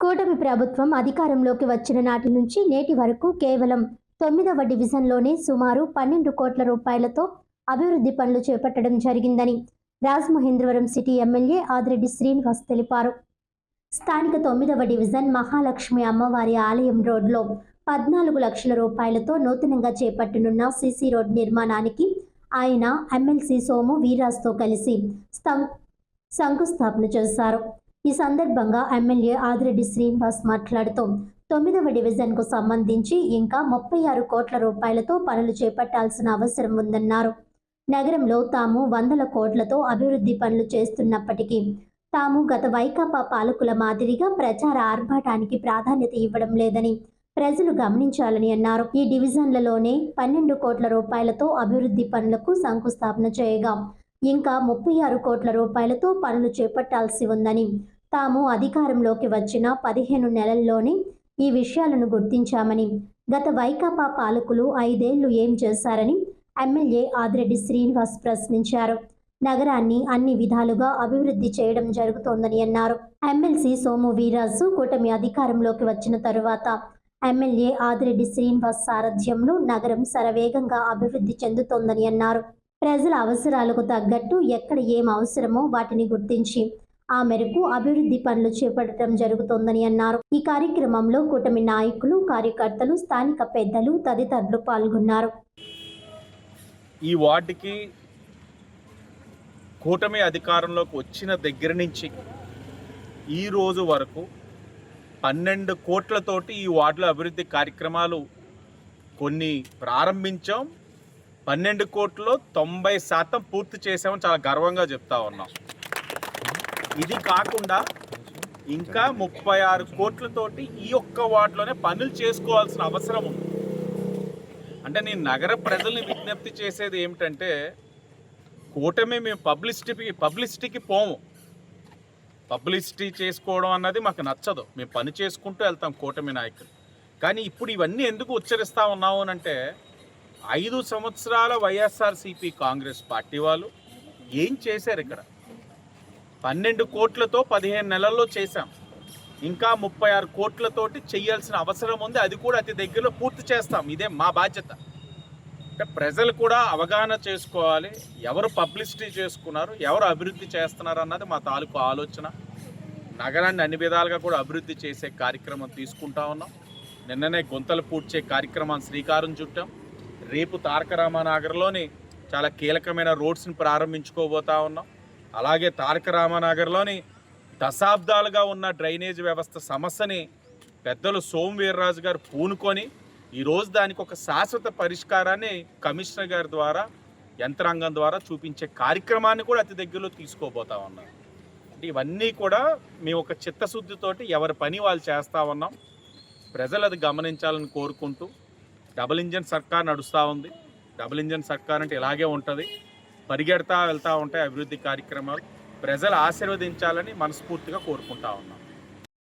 కూటమి ప్రభుత్వం అధికారంలోకి వచ్చిన నాటి నుంచి నేటి వరకు కేవలం తొమ్మిదవ డివిజన్లోనే సుమారు పన్నెండు కోట్ల రూపాయలతో అభివృద్ధి పనులు చేపట్టడం జరిగిందని రాజమహేంద్రవరం సిటీ ఎమ్మెల్యే ఆదిరెడ్డి శ్రీనివాస్ తెలిపారు. స్థానిక తొమ్మిదవ డివిజన్ మహాలక్ష్మి అమ్మవారి ఆలయం రోడ్లో పద్నాలుగు లక్షల రూపాయలతో నూతనంగా చేపట్టనున్న సీసీ రోడ్ నిర్మాణానికి ఆయన ఎమ్మెల్సీ సోము వీరాజ్తో కలిసి స్తం శంకుస్థాపన చేశారు. ఈ సందర్భంగా ఎమ్మెల్యే ఆదిరెడ్డి శ్రీనివాస్ మాట్లాడుతూ తొమ్మిదవ డివిజన్కు సంబంధించి ఇంకా ముప్పై ఆరు కోట్ల రూపాయలతో పనులు చేపట్టాల్సిన అవసరం ఉందన్నారు. నగరంలో తాము వందల కోట్లతో అభివృద్ధి పనులు చేస్తున్నప్పటికీ తాము గత వైకాపా పాలకుల మాదిరిగా ప్రచార ఆర్భాటానికి ప్రాధాన్యత ఇవ్వడం లేదని ప్రజలు గమనించాలని అన్నారు. ఈ డివిజన్లలోనే పన్నెండు కోట్ల రూపాయలతో అభివృద్ధి పనులకు శంకుస్థాపన చేయగా ఇంకా ముప్పై ఆరు కోట్ల రూపాయలతో పనులు చేపట్టాల్సి ఉందని. తాము అధికారంలోకి వచ్చిన పదిహేను నెలల్లోనే ఈ విషయాలను గుర్తించామని గత వైకాపా పాలకులు ఐదేళ్ళు ఏం చేశారని ఎమ్మెల్యే ఆదిరెడ్డి శ్రీనివాస్ ప్రశ్నించారు. నగరాన్ని అన్ని విధాలుగా అభివృద్ధి చేయడం జరుగుతోందని అన్నారు. ఎమ్మెల్సీ సోము వీరాజు కూటమి అధికారంలోకి వచ్చిన తరువాత ఎమ్మెల్యే ఆదిరెడ్డి శ్రీనివాస్ సారథ్యంలో నగరం శరవేగంగా అభివృద్ధి చెందుతోందని అన్నారు. ప్రజల అవసరాలకు తగ్గట్టు ఎక్కడ ఏం అవసరమో వాటిని గుర్తించి ఆ మేరకు అభివృద్ధి పనులు చేపట్టడం జరుగుతోందని అన్నారు. ఈ కార్యక్రమంలో కూటమి నాయకులు కార్యకర్తలు స్థానిక పెద్దలు తదితరులు పాల్గొన్నారు. ఈ వార్డుకి కూటమి అధికారంలోకి వచ్చిన దగ్గర నుంచి ఈ రోజు వరకు పన్నెండు కోట్లతోటి ఈ వార్డులో అభివృద్ధి కార్యక్రమాలు కొన్ని ప్రారంభించాం. పన్నెండు కోట్లలో తొంభై శాతం పూర్తి చేసామని చాలా గర్వంగా చెప్తా ఉన్నాం. ఇది కాకుండా ఇంకా ముప్పై ఆరు కోట్లతోటి ఈ ఒక్క వార్డులోనే పనులు చేసుకోవాల్సిన అవసరం ఉంది. అంటే నేను నగర ప్రజల్ని విజ్ఞప్తి చేసేది ఏమిటంటే కూటమి మేము పబ్లిసిటీకి పబ్లిసిటీకి పోము. పబ్లిసిటీ చేసుకోవడం అన్నది మాకు నచ్చదు. మేము పని చేసుకుంటూ వెళ్తాం కూటమి నాయకులు. కానీ ఇప్పుడు ఇవన్నీ ఎందుకు ఉచ్చరిస్తా ఉన్నాము అని అంటే ఐదు సంవత్సరాల వైఎస్ఆర్సీపీ కాంగ్రెస్ పార్టీ వాళ్ళు ఏం చేశారు ఇక్కడ? పన్నెండు కోట్లతో పదిహేను నెలల్లో చేశాం. ఇంకా ముప్పై ఆరు కోట్లతోటి చేయాల్సిన అవసరం ఉంది. అది కూడా అతి దగ్గరలో పూర్తి చేస్తాం. ఇదే మా బాధ్యత. అంటే ప్రజలు కూడా అవగాహన చేసుకోవాలి. ఎవరు పబ్లిసిటీ చేసుకున్నారు ఎవరు అభివృద్ధి చేస్తున్నారు అన్నది మా తాలూకు ఆలోచన. నగరాన్ని అన్ని విధాలుగా కూడా అభివృద్ధి చేసే కార్యక్రమం తీసుకుంటా ఉన్నాం. నిన్ననే గుంతలు పూడ్చే కార్యక్రమాన్ని శ్రీకారం చుట్టాం. రేపు తారక రామానగర్లోని చాలా కీలకమైన రోడ్స్ని ప్రారంభించుకోబోతా ఉన్నాం. అలాగే తారక రామానగర్లోని దశాబ్దాలుగా ఉన్న డ్రైనేజ్ వ్యవస్థ సమస్యని పెద్దలు సోము వీర్రాజు గారు పూనుకొని ఈరోజు దానికి ఒక శాశ్వత పరిష్కారాన్ని కమిషనర్ గారి ద్వారా యంత్రాంగం ద్వారా చూపించే కార్యక్రమాన్ని కూడా అతి దగ్గరలో తీసుకోబోతా ఉన్నాం. అంటే ఇవన్నీ కూడా మేము ఒక చిత్తశుద్ధితోటి ఎవరి పని వాళ్ళు చేస్తూ ఉన్నాం. ప్రజలు అది గమనించాలని కోరుకుంటూ డబుల్ ఇంజన్ సర్కార్ నడుస్తూ ఉంది. డబుల్ ఇంజన్ సర్కార్ అంటే ఇలాగే ఉంటుంది. పరిగెడతా వెళ్తూ ఉంటాయి అభివృద్ధి కార్యక్రమాలు. ప్రజలు ఆశీర్వదించాలని మనస్ఫూర్తిగా కోరుకుంటా ఉన్నాం.